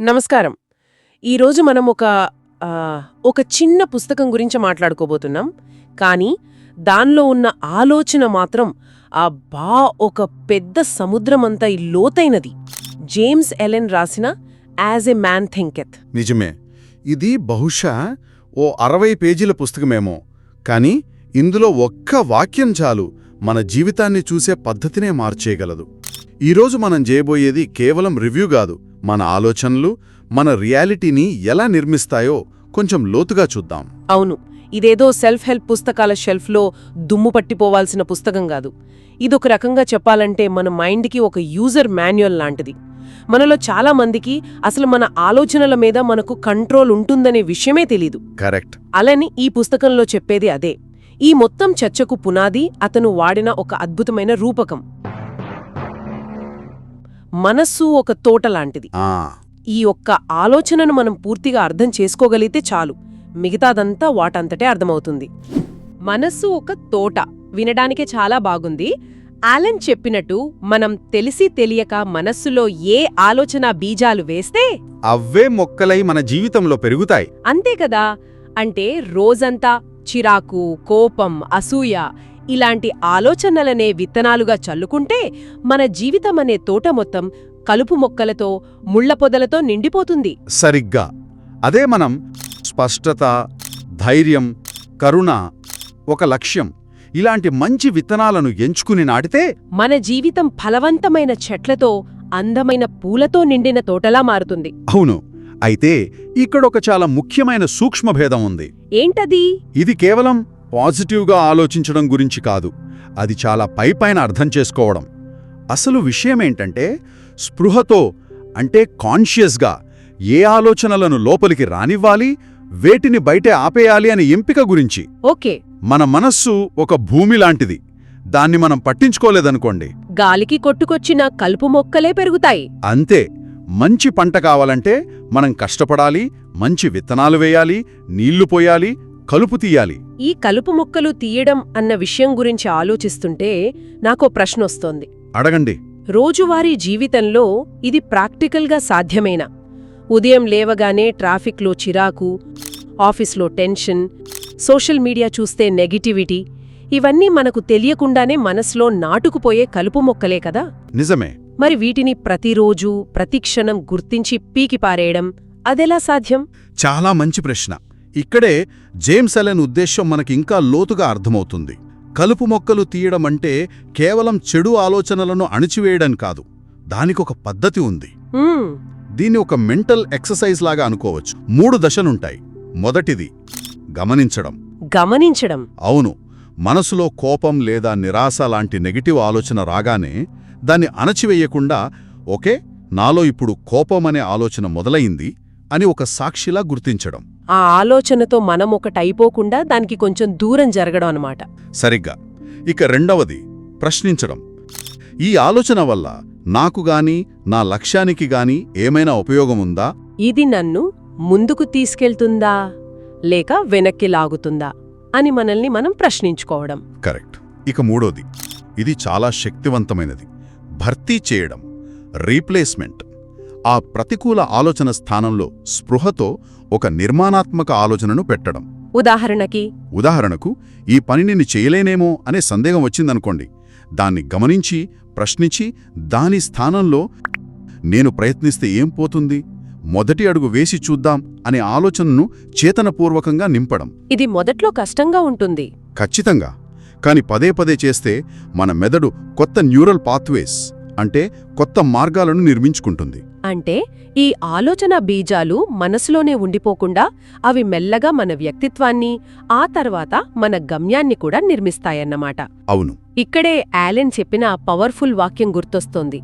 నమస్కారం. ఈరోజు మనం ఒక ఒక చిన్న పుస్తకం గురించి మాట్లాడుకోబోతున్నాం. కానీ దానిలో ఉన్న ఆలోచన మాత్రం ఆ బా ఒక పెద్ద సముద్రమంతా ఈ లోతైనది. జేమ్స్ ఎలెన్ రాసిన యాజ్ ఎ మ్యాన్ థింకెత్. నిజమే. ఇది బహుశా ఓ అరవై పేజీల పుస్తకమేమో. కానీ ఇందులో ఒక్క వాక్యం చాలు. మన జీవితాన్ని చూసే పద్ధతినే మార్చేయగలదు. ఈరోజు మనం చేయబోయేది కేవలం రివ్యూ కాదు మన ఆలోచనలు మన రియాలిటీని ఎలా నిర్మిస్తాయో కొంచెం లోతుగా చూద్దాం. అవును ఇదేదో సెల్ఫ్ హెల్ప్ పుస్తకాల షెల్ఫ్లో దుమ్ము పట్టిపోవాల్సిన పుస్తకం కాదు. ఇదొక రకంగా చెప్పాలంటే మన మైండ్కి ఒక యూజర్ మాన్యువల్ లాంటిది. మనలో చాలా మందికి అసలు మన ఆలోచనల మీద మనకు కంట్రోల్ ఉంటుందనే విషయమే తెలీదు. కరెక్ట్. అలని ఈ పుస్తకంలో చెప్పేది అదే. ఈ మొత్తం చర్చకు పునాది అతను వాడిన ఒక అద్భుతమైన రూపకం. మనస్సు ఒక తోట లాంటిది. ఈ ఒక్క ఆలోచనను మనం పూర్తిగా అర్థం చేసుకోగలిగితే చాలు. మిగతాదంతా వాటంతటే అర్థమవుతుంది. మనస్సు ఒక తోట. వినడానికే చాలా బాగుంది. ఆలన్ చెప్పినట్టు మనం తెలిసి తెలియక మనస్సులో ఏ ఆలోచన బీజాలు వేస్తే అవే మొక్కలై మన జీవితంలో పెరుగుతాయి. అంతే కదా? అంటే రోజంతా చిరాకు కోపం అసూయ ఇలాంటి ఆలోచనలనే విత్తనాలుగా చల్లుకుంటే మన జీవితమనే తోట మొత్తం కలుపు మొక్కలతో ముళ్ళ పొదలతో నిండిపోతుంది. సరిగ్గా. అదే మనం స్పష్టత ధైర్యం కరుణ ఒక లక్ష్యం ఇలాంటి మంచి విత్తనాలను ఎంచుకుని నాటితే మన జీవితం ఫలవంతమైన చెట్లతో అందమైన పూలతో నిండిన తోటలా మారుతుంది. అవును. అయితే ఇక్కడొక చాలా ముఖ్యమైన సూక్ష్మభేదం ఉంది. ఏంటది? ఇది కేవలం పాజిటివ్గా ఆలోచించడం గురించి కాదు. అది చాలా పైపైన అర్థం చేసుకోవడం. అసలు విషయమేంటంటే స్పృహతో అంటే కాన్షియస్గా ఏ ఆలోచనలను లోపలికి రానివ్వాలి వేటిని బయటే ఆపేయాలి అనే ఎంపిక గురించి. ఓకే. మన మనస్సు ఒక భూమి లాంటిది. దాన్ని మనం పట్టించుకోలేదనుకోండి. గాలికి కొట్టుకొచ్చిన కలుపు మొక్కలే పెరుగుతాయి. అంతే. మంచి పంట కావాలంటే మనం కష్టపడాలి మంచి విత్తనాలు వేయాలి నీళ్ళు పోయాలి కలుపు తీయాలి. ఈ కలుపు మొక్కలు తీయడం అన్న విషయం గురించి ఆలోచిస్తుంటే నాకో ప్రశ్నొస్తోంది అడగండి. రోజువారీ జీవితంలో ఇది ప్రాక్టికల్గా సాధ్యమేనా? ఉదయం లేవగానే ట్రాఫిక్లో చిరాకు ఆఫీస్లో టెన్షన్ సోషల్ మీడియా చూస్తే నెగిటివిటీ ఇవన్నీ మనకు తెలియకుండానే మనసులో నాటుకుపోయే కలుపు మొక్కలే కదా? నిజమే. మరి వీటిని ప్రతిరోజూ ప్రతిక్షణం గుర్తించి పీకి పారేయడం అదెలా సాధ్యం? చాలా మంచి ప్రశ్న. ఇక్కడే జేమ్స్ అలెన్ ఉద్దేశ్యం మనకి ఇంకా లోతుగా అర్థమవుతుంది. కలుపు మొక్కలు తీయడం అంటే కేవలం చెడు ఆలోచనలను అణిచివేయడం కాదు. దానికొక పద్ధతి ఉంది. దీన్ని ఒక మెంటల్ ఎక్సర్సైజ్ లాగా అనుకోవచ్చు. మూడు దశలుంటాయి. మొదటిది గమనించడం. గమనించడం. అవును. మనసులో కోపం లేదా నిరాశ లాంటి నెగిటివ్ ఆలోచన రాగానే దాన్ని అణచివేయకుండా ఓకే నాలో ఇప్పుడు కోపం అనే ఆలోచన మొదలయింది అని ఒక సాక్షిలా గుర్తించడం. ఆ ఆలోచనతో మనం ఒకటైపోకుండా దానికి కొంచెం దూరం జరగడం అన్నమాట. సరిగ్గా. ఇక రెండవది ప్రశ్నించడం. ఈ ఆలోచన వల్ల నాకు గాని నా లక్ష్యానికి గాని ఏమైనా ఉపయోగముందా ఇది నన్ను ముందుకు తీసుకెళ్తుందా? లేక వెనక్కి లాగుతుందా? అని మనల్ని మనం ప్రశ్నించుకోవడం. కరెక్ట్. ఇక మూడోది ఇది చాలా శక్తివంతమైనది. భర్తీ చేయడం రీప్లేస్మెంట్ ఆ ప్రతికూల ఆలోచన స్థానంలో స్పృహతో ఒక నిర్మాణాత్మక ఆలోచనను పెట్టడం. ఉదాహరణకి? ఉదాహరణకు ఈ పని నేను చేయలేనేమో అనే సందేహం వచ్చిందనుకోండి. దాన్ని గమనించి ప్రశ్నించి దాని స్థానంలో నేను ప్రయత్నిస్తే ఏం పోతుంది? మొదటి అడుగు వేసి చూద్దాం అనే ఆలోచనను చేతనపూర్వకంగా నింపడం. ఇది మొదట్లో కష్టంగా ఉంటుంది. ఖచ్చితంగా. కాని పదే పదే చేస్తే మన మెదడు కొత్త న్యూరల్ పాత్వేస్ అంటే కొత్త మార్గాలను నిర్మించుకుంటుంది. అంటే ఈ ఆలోచన బీజాలు మనసులోనే ఉండిపోకుండా అవి మెల్లగా మన వ్యక్తిత్వాన్ని ఆ తర్వాత మన గమ్యాన్ని కూడా నిర్మిస్తాయన్నమాట. అవును. ఇక్కడే యాలెన్ చెప్పిన పవర్ఫుల్ వాక్యం గుర్తొస్తోంది.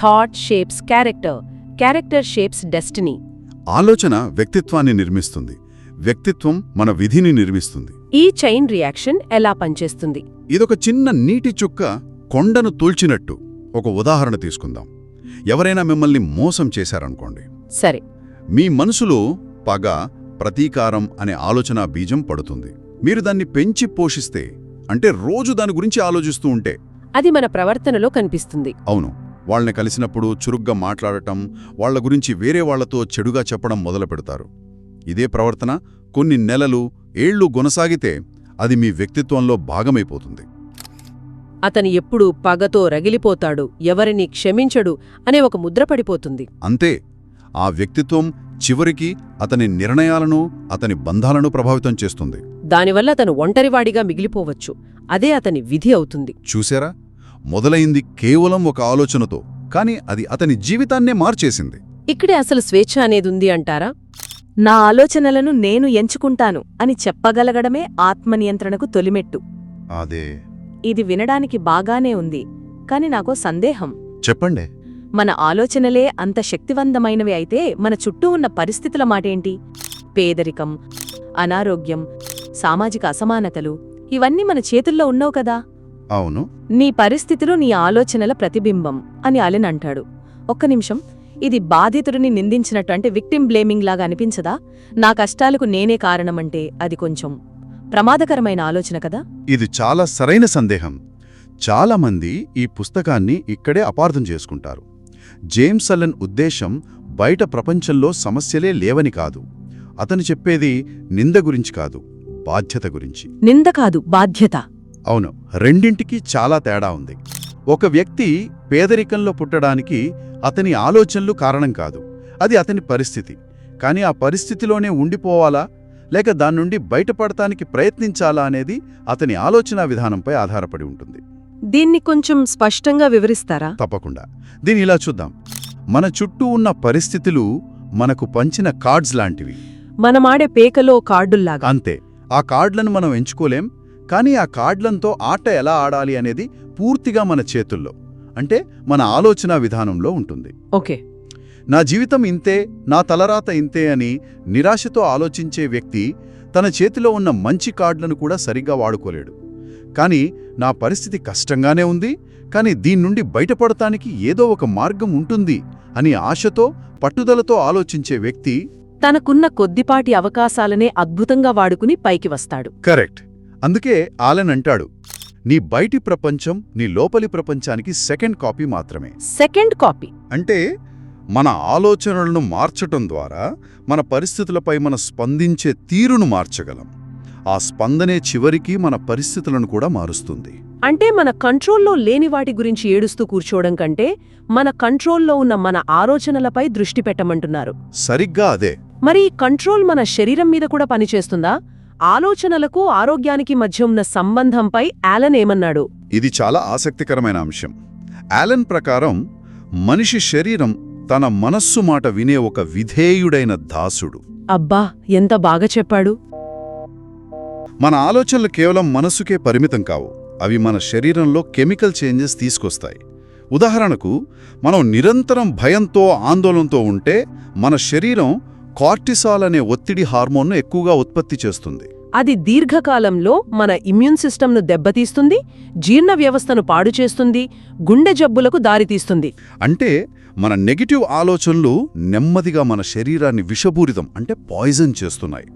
Thought shapes character character shapes destiny. ఆలోచన వ్యక్తిత్వాన్ని నిర్మిస్తుంది. వ్యక్తిత్వం మన విధిని నిర్మిస్తుంది. ఈ చైన్ రియాక్షన్ ఎలా పనిచేస్తుంది? ఇదొక చిన్న నీటి చుక్క కొండను తూల్చినట్టు ఒక ఉదాహరణ తీసుకుందాం. ఎవరైనా మిమ్మల్ని మోసం చేశారనుకోండి. సరే. మీ మనసులో పగ ప్రతీకారం అనే ఆలోచన బీజం పడుతుంది. మీరు దాన్ని పెంచి పోషిస్తే అంటే రోజు దాని గురించి ఆలోచిస్తూ ఉంటే. అది మన ప్రవర్తనలో కనిపిస్తుంది. అవును. వాళ్ళని కలిసినప్పుడు చురుగ్గా మాట్లాడటం వాళ్ళ గురించి వేరే వాళ్ళతో చెడుగా చెప్పడం మొదలు పెడతారు ఇదే ప్రవర్తన కొన్ని నెలలు ఏళ్ళు కొనసాగితే అది మీ వ్యక్తిత్వంలో భాగమైపోతుంది. అతని ఎప్పుడూ పగతో రగిలిపోతాడు ఎవరిని క్షమించడు అనే ఒక ముద్ర పడిపోతుంది. అంతే ఆ వ్యక్తిత్వం చివరికి అతని నిర్ణయాలను అతని బంధాలను ప్రభావితం చేస్తుంది. దానివల్ల అతను ఒంటరివాడిగా మిగిలిపోవచ్చు అదే అతని విధి అవుతుంది. చూశారా మొదలైంది కేవలం ఒక ఆలోచనతో కాని అది అతని జీవితాన్నే మార్చేసింది. ఇక్కడే అసలు స్వేచ్ఛ అనేది ఉంది అంటారా? నా ఆలోచనలను నేను ఎంచుకుంటాను అని చెప్పగలగడమే ఆత్మనియంత్రణకు తొలిమెట్టు. అదే. ఇది వినడానికి బాగానే ఉంది కాని నాకో సందేహం. చెప్పండి. మన ఆలోచనలే అంత శక్తివంతమైనవి అయితే మన చుట్టూ ఉన్న పరిస్థితుల మాటేంటి? పేదరికం అనారోగ్యం సామాజిక అసమానతలు ఇవన్నీ మన చేతుల్లో ఉన్నవు కదా? అవును. నీ పరిస్థితులు నీ ఆలోచనల ప్రతిబింబం అని అలెన్ అంటాడు. ఒక్క నిమిషం. ఇది బాధితుడిని నిందించినట్టు అంటే విక్టిమ్ బ్లేమింగ్ లాగా అనిపించదా? నా కష్టాలకు నేనే కారణమంటే అది కొంచెం ప్రమాదకరమైన ఆలోచన కదా? ఇది చాలా సరైన సందేహం. చాలామంది ఈ పుస్తకాన్ని ఇక్కడే అపార్థం చేసుకుంటారు. జేమ్స్ అలెన్ ఉద్దేశం బయట ప్రపంచంలో సమస్యలే లేవని కాదు. అతను చెప్పేది నింద గురించి కాదు బాధ్యత గురించి. నింద కాదు బాధ్యత. అవును రెండింటికి చాలా తేడా ఉంది. ఒక వ్యక్తి పేదరికంలో పుట్టడానికి అతని ఆలోచనలు కారణం కాదు. అది అతని పరిస్థితి. కానీ ఆ పరిస్థితిలోనే ఉండిపోవాలా? లేక దాని నుండి బయటపడటానికి ప్రయత్నించాలా అనేది అతని ఆలోచనా విధానంపై ఆధారపడి ఉంటుంది. దీన్ని కొంచెం స్పష్టంగా వివరిస్తారా? తప్పకుండా. దీని ఇలా చూద్దాం. మన చుట్టూ ఉన్న పరిస్థితులు మనకు పంచిన కార్డ్స్ లాంటివి. మనమాడే పేకలో కార్డుల్లాగా. అంతే. ఆ కార్డులను మనం ఎంచుకోలేం. కానీ ఆ కార్డులంతో ఆట ఎలా ఆడాలి అనేది పూర్తిగా మన చేతుల్లో. అంటే మన ఆలోచనా విధానంలో ఉంటుంది. ఓకే. నా జీవితం ఇంతే నా తలరాత ఇంతే అని నిరాశతో ఆలోచించే వ్యక్తి తన చేతిలో ఉన్న మంచి కార్డులను కూడా సరిగ్గా వాడుకోలేడు. కానీ నా పరిస్థితి కష్టంగానే ఉంది కానీ దీని నుండి బయటపడటానికి ఏదో ఒక మార్గం ఉంటుంది అని ఆశతో పట్టుదలతో ఆలోచించే వ్యక్తి తనకున్న కొద్దిపాటి అవకాశాలనే అద్భుతంగా వాడుకుని పైకి వస్తాడు. కరెక్ట్. అందుకే ఆలన్ అంటాడు నీ బయటి ప్రపంచం నీ లోపలి ప్రపంచానికి సెకండ్ కాపీ మాత్రమే. Second copy. అంటే మన ఆలోచనలను మార్చటం ద్వారా మన పరిస్థితులపై మన స్పందించే తీరును మార్చగలం. ఆ స్పందనే చివరికి మన పరిస్థితులను కూడా మారుస్తుంది. అంటే మన కంట్రోల్లో లేని వాటి గురించి ఏడుస్తూ కూర్చోవడం కంటే మన కంట్రోల్లో ఉన్న మన ఆలోచనలపై దృష్టి పెట్టమంటున్నారు. సరిగ్గా అదే. మరి ఈ కంట్రోల్ మన శరీరం మీద కూడా పనిచేస్తుందా? ఆలోచనలకు ఆరోగ్యానికి మధ్య ఉన్న సంబంధంపై యాలన్ ఏమన్నాడు? ఇది చాలా ఆసక్తికరమైన అంశం. యాలన్ ప్రకారం మనిషి శరీరం తన మనస్సు మాట వినే ఒక విధేయుడైన దాసుడు. అబ్బా ఎంత బాగా చెప్పాడు. మన ఆలోచనలు కేవలం మనస్సుకే పరిమితం కావు. అవి మన శరీరంలో కెమికల్ చేంజెస్ తీసుకొస్తాయి. ఉదాహరణకు మనం నిరంతరం భయంతో ఆందోళనతో ఉంటే మన శరీరం కార్టిసాల్ అనే ఒత్తిడి హార్మోన్ను ఎక్కువగా ఉత్పత్తి చేస్తుంది. అది దీర్ఘకాలంలో మన ఇమ్యూన్ సిస్టమ్ను దెబ్బతీస్తుంది జీర్ణ వ్యవస్థను పాడు చేస్తుంది గుండె జబ్బులకు దారితీస్తుంది. అంటే మన నెగిటివ్ ఆలోచనలు నెమ్మదిగా మన శరీరాన్ని విషపూరితం అంటే పాయిజన్ చేస్తున్నాయి.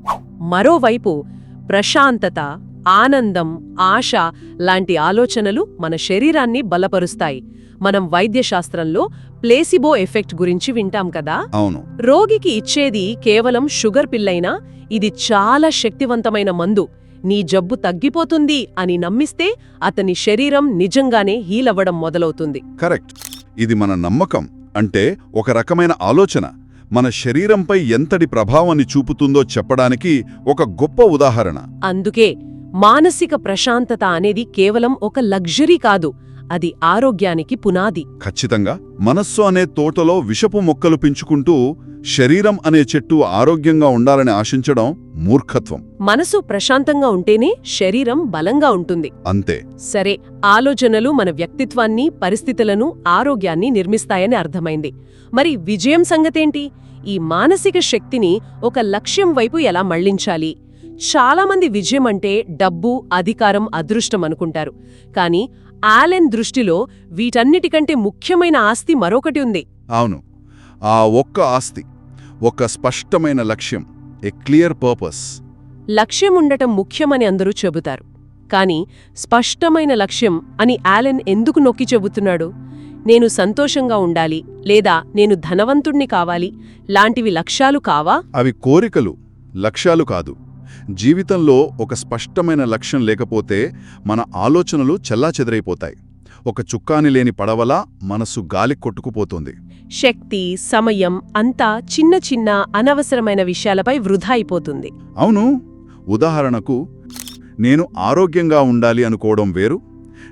మరోవైపు ప్రశాంతత ఆనందం ఆశ లాంటి ఆలోచనలు మన శరీరాన్ని బలపరుస్తాయి. మనం వైద్యశాస్త్రంలో ప్లేసిబో ఎఫెక్ట్ గురించి వింటాం కదా? అవును. రోగికి ఇచ్చేది కేవలం షుగర్ పిల్లైనా ఇది చాలా శక్తివంతమైన మందు. నీ జబ్బు తగ్గిపోతుంది అని నమ్మిస్తే అతని శరీరం నిజంగానే హీలవ్వడం మొదలవుతుంది. కరెక్ట్. ఇది మన నమ్మకం. అంటే ఒక రకమైన ఆలోచన. మన శరీరంపై ఎంతటి ప్రభావాన్ని చూపుతుందో చెప్పడానికి ఒక గొప్ప ఉదాహరణ. అందుకే మానసిక ప్రశాంతత అనేది కేవలం ఒక లగ్జరీ కాదు. అది ఆరోగ్యానికి పునాది. ఖచ్చితంగా మనస్సు అనే తోటలో విషపు మొక్కలు పెంచుకుంటూ శరీరం అనే చెట్టు ఆరోగ్యంగా ఉండాలని ఆశించడం మూర్ఖత్వం. మనసు ప్రశాంతంగా ఉంటేనే శరీరం బలంగా ఉంటుంది. అంతే. సరే ఆలోచనలు మన వ్యక్తిత్వాన్ని పరిస్థితులను ఆరోగ్యాన్ని నిర్మిస్తాయని అర్థమైంది. మరి విజయం సంగతేంటి? ఈ మానసిక శక్తిని ఒక లక్ష్యం వైపు ఎలా మళ్ళించాలి? చాలామంది విజయం అంటే డబ్బు అధికారం అదృష్టం అనుకుంటారు. కానీ ఆలెన్ దృష్టిలో వీటన్నిటికంటే ముఖ్యమైన ఆస్తి మరొకటి ఉంది. అవును. ఆ ఒక్క ఆస్తి ఒక స్పష్టమైన లక్ష్యం ఎ క్లియర్ పర్పస్ లక్ష్యం ఉండటం ముఖ్యమని అందరూ చెబుతారు. కానీ స్పష్టమైన లక్ష్యం అని ఆలెన్ ఎందుకు నొక్కి చెబుతున్నాడు? నేను సంతోషంగా ఉండాలి లేదా నేను ధనవంతుణ్ణి కావాలి? లాంటివి లక్ష్యాలు కావా? అవి కోరికలు లక్ష్యాలు కాదు. జీవితంలో ఒక స్పష్టమైన లక్ష్యం లేకపోతే మన ఆలోచనలు చెల్లాచెదరైపోతాయి. ఒక చుక్కాని లేని పడవలా మనసు గాలి కొట్టుకుపోతుంది. శక్తి సమయం అంతా చిన్న చిన్న అనవసరమైన విషయాలపై వృధా అయిపోతుంది. అవును. ఉదాహరణకు నేను ఆరోగ్యంగా ఉండాలి అనుకోవడం వేరు.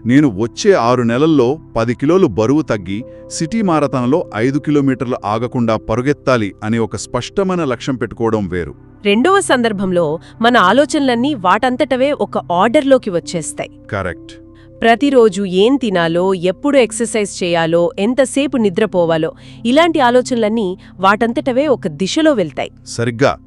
నేను వచ్చే ఆరు నెలల్లో పది కిలోలు బరువు తగ్గి సిటీ మారథాన్లో ఐదు కిలోమీటర్లు ఆగకుండా పరుగెత్తాలి అని ఒక స్పష్టమైన లక్ష్యం పెట్టుకోవడం వేరు. రెండవ సందర్భంలో మన ఆలోచనలన్నీ వాటంతటవే ఒక ఆర్డర్లోకి వచ్చేస్తాయి. కరెక్ట్. ప్రతిరోజు ఏం తినాలో ఎప్పుడు ఎక్సర్సైజ్ చేయాలో ఎంతసేపు నిద్రపోవాలో ఇలాంటి ఆలోచనలన్నీ వాటంతటవే ఒక దిశలో వెళ్తాయి. సరిగ్గా.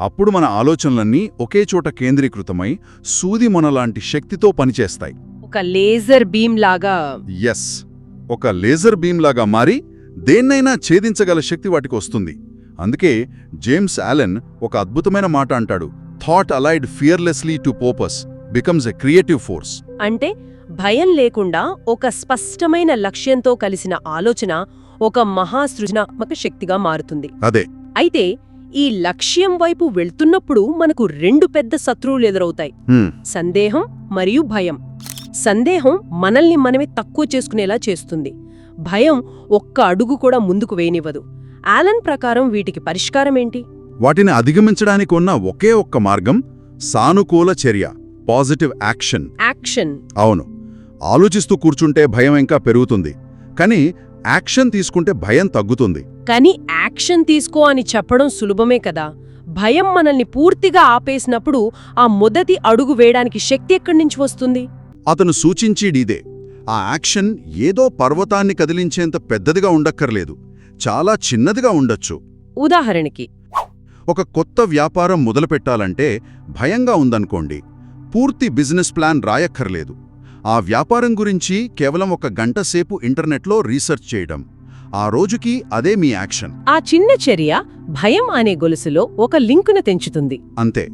అప్పుడు మన ఆలోచనలన్నీ ఒకే చోట కేంద్రీకృతమై సూది మొనలాంటి శక్తితో పనిచేస్తాయి. ఒక లేజర్ బీమ్ లాగా ఎస్ ఒక లేజర్ బీమ్ లాగా మారి దేన్నైనా ఛేదించగల శక్తి వాటికి వస్తుంది. అందుకే జేమ్స్ ఆలెన్ ఒక అద్భుతమైన మాట అంటాడు. Thought allied fearlessly to purpose becomes a creative force అంటే భయం లేకుండా ఒక స్పష్టమైన లక్ష్యంతో కలిసిన ఆలోచన ఒక మహాసృజనాత్మక శక్తిగా మారుతుంది. అదే. అయితే ఈ లక్ష్యం వైపు వెళ్తున్నప్పుడు మనకు రెండు పెద్ద శత్రువులు ఎదురవుతాయి. సందేహం మరియు భయం. సందేహం మనల్ని మనమే తక్కువ చేసుకునేలా చేస్తుంది. భయం ఒక్క అడుగు కూడా ముందుకు వేయనివ్వదు. ఆలన్ ప్రకారం వీటికి పరిష్కారమేంటి? వాటిని అధిగమించడానికి ఉన్న ఒకే ఒక్క మార్గం సానుకూల చర్య పాజిటివ్ యాక్షన్ యాక్షన్. అవును. ఆలోచిస్తూ కూర్చుంటే భయం ఇంకా పెరుగుతుంది. కానీ యాక్షన్ తీసుకుంటే భయం తగ్గుతుంది. కానీ యాక్షన్ తీసుకో అని చెప్పడం సులభమే కదా. భయం మనల్ని పూర్తిగా ఆపేసినప్పుడు ఆ మొదటి అడుగు వేయడానికి శక్తి ఎక్కడి నుంచి వస్తుంది? అతను సూచించేడిదే ఆ యాక్షన్ ఏదో పర్వతాన్ని కదిలించేంత పెద్దదిగా ఉండక్కర్లేదు. చాలా చిన్నదిగా ఉండొచ్చు. ఉదాహరణకి ఒక కొత్త వ్యాపారం మొదలుపెట్టాలంటే భయంగా ఉందనుకోండి. పూర్తి బిజినెస్ ప్లాన్ రాయక్కర్లేదు. ఆ వ్యాపారం గురించి కేవలం ఒక గంట సేపు ఇంటర్నెట్లో రీసెర్చ్ చేయడం. ఆ రోజుకి అదే మీ యాక్షన్. ఆ చిన్న చర్య భయం అనే గొలుసులో ఒక లింకును తెంచుతుంది. అంతే.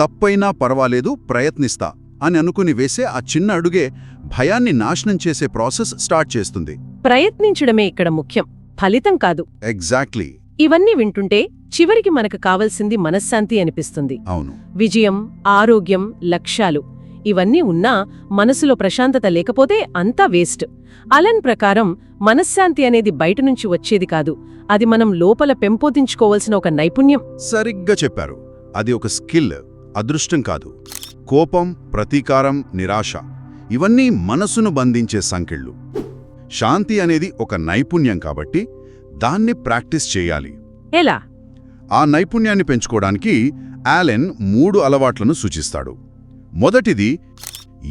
తప్పైనా పర్వాలేదు ప్రయత్నిస్తా అని అనుకుని వేసే ఆ చిన్న అడుగే భయాన్ని నాశనం చేసే ప్రాసెస్ స్టార్ట్ చేస్తుంది. ప్రయత్నించడమే ఇక్కడ ముఖ్యం. ఫలితం కాదు. ఎగ్జాక్ట్లీ ఇవన్నీ వింటుంటే చివరికి మనకు కావలసింది మనశ్శాంతి అనిపిస్తుంది. అవును. విజయం ఆరోగ్యం లక్ష్యాలు ఇవన్నీ ఉన్నా మనసులో ప్రశాంతత లేకపోతే అంతా వేస్ట్. అలన్ ప్రకారం మనశ్శాంతి అనేది బయట నుంచి వచ్చేది కాదు. అది మనం లోపల పెంపొందించుకోవలసిన ఒక నైపుణ్యం. సరిగ్గా చెప్పారు. అది ఒక స్కిల్ అదృష్టం కాదు. కోపం ప్రతీకారం నిరాశ. ఇవన్నీ మనసును బంధించే సంకెళ్ళు. శాంతి అనేది ఒక నైపుణ్యం కాబట్టి దాన్ని ప్రాక్టీస్ చేయాలి. ఎలా? ఆ నైపుణ్యాన్ని పెంచుకోవడానికి ఆలెన్ మూడు అలవాట్లను సూచిస్తాడు. మొదటిది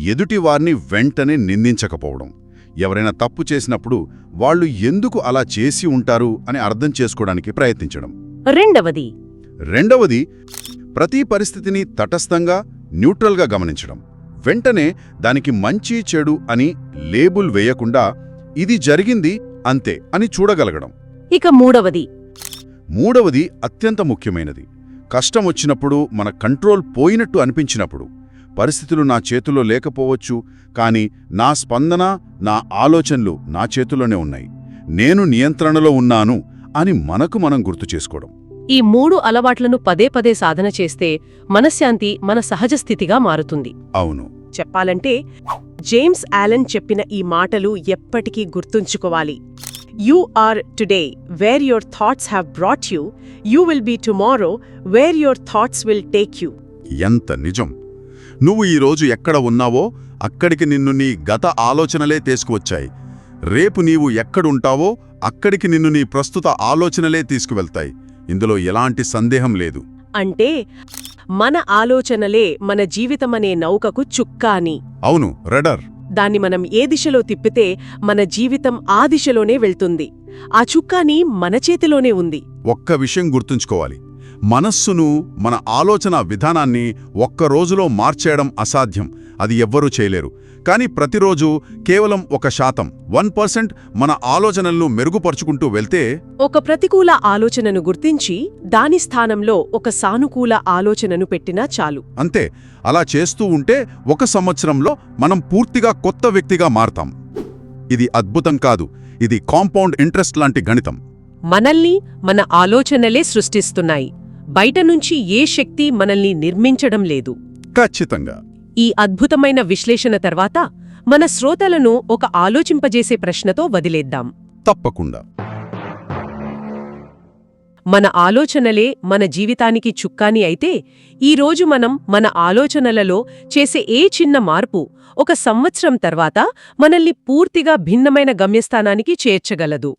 ఎదుటివారిని వెంటనే నిందించకపోవడం. ఎవరైనా తప్పు చేసినప్పుడు వాళ్ళు ఎందుకు అలా చేసి ఉంటారు అని అర్థం చేసుకోవడానికి ప్రయత్నించడం. రెండవది. రెండవది ప్రతి పరిస్థితిని తటస్థంగా న్యూట్రల్గా గమనించడం. వెంటనే దానికి మంచి చెడు అని లేబుల్ వేయకుండా ఇది జరిగింది అంతే అని చూడగలగడం. ఇక మూడవది. మూడవది అత్యంత ముఖ్యమైనది. కష్టం వచ్చినప్పుడు మన కంట్రోల్ పోయినట్టు అనిపించినప్పుడు. పరిస్థితులు నా చేతుల్లో లేకపోవచ్చు కానీ నా స్పందన నా ఆలోచనలు నా చేతుల్లోనే ఉన్నాయి. నేను నియంత్రణలో ఉన్నాను అని మనకు మనం గుర్తు చేసుకోవడం. ఈ మూడు అలవాట్లను పదే పదే సాధన చేస్తే మనశ్శాంతి మన సహజ స్థితిగా మారుతుంది. అవును. చెప్పాలంటే జేమ్స్ ఆలన్ చెప్పిన ఈ మాటలు ఎప్పటికీ గుర్తుంచుకోవాలి. You are today where your thoughts have brought you you will be tomorrow where your thoughts will take you. ఎంత నిజం. నువ్వు ఈరోజు ఎక్కడ ఉన్నావో అక్కడికి నిన్ను నీ గత ఆలోచనలే తీసుకువచ్చాయి. రేపు నీవు ఎక్కడుంటావో అక్కడికి నిన్ను నీ ప్రస్తుత ఆలోచనలే తీసుకువెళ్తాయి. ఇందులో ఎలాంటి సందేహం లేదు. అంటే మన ఆలోచనలే మన జీవితమనే నౌకకు చుక్కాని. అవును రెడర్. దాన్ని మనం ఏ దిశలో తిప్పితే మన జీవితం ఆ దిశలోనే వెళ్తుంది. ఆ చుక్కాని మన చేతిలోనే ఉంది. ఒక్క విషయం గుర్తుంచుకోవాలి. మనస్సును మన ఆలోచన విధానాన్ని ఒక్క రోజులో మార్చేయడం అసాధ్యం. అది ఎవ్వరూ చేయలేరు. కానీ ప్రతిరోజు కేవలం ఒక శాతం వన్ పర్సెంట్ మన ఆలోచనలను మెరుగుపరుచుకుంటూ వెళ్తే ఒక ప్రతికూల ఆలోచనను గుర్తించి దాని స్థానంలో ఒక సానుకూల ఆలోచనను పెట్టినా చాలు. అంతే అలా చేస్తూ ఉంటే ఒక సంవత్సరంలో మనం పూర్తిగా కొత్త వ్యక్తిగా మారతాం. ఇది అద్భుతం కాదు ఇది కాంపౌండ్ ఇంట్రెస్ట్ లాంటి గణితం. మనల్ని మన ఆలోచనలే సృష్టిస్తున్నాయి. బయట నుంచి ఏ శక్తి మనల్ని నిర్మించడం లేదు. ఖచ్చితంగా. ఈ అద్భుతమైన విశ్లేషణ తర్వాత మన శ్రోతలను ఒక ఆలోచింపజేసే ప్రశ్నతో వదిలేద్దాం. తప్పకుండా. మన ఆలోచనలే మన జీవితానికి చుక్కాని అయితే ఈరోజు మనం మన ఆలోచనలలో చేసే ఏ చిన్న మార్పు ఒక సంవత్సరం తర్వాత మనల్ని పూర్తిగా భిన్నమైన గమ్యస్థానానికి చేర్చగలదు.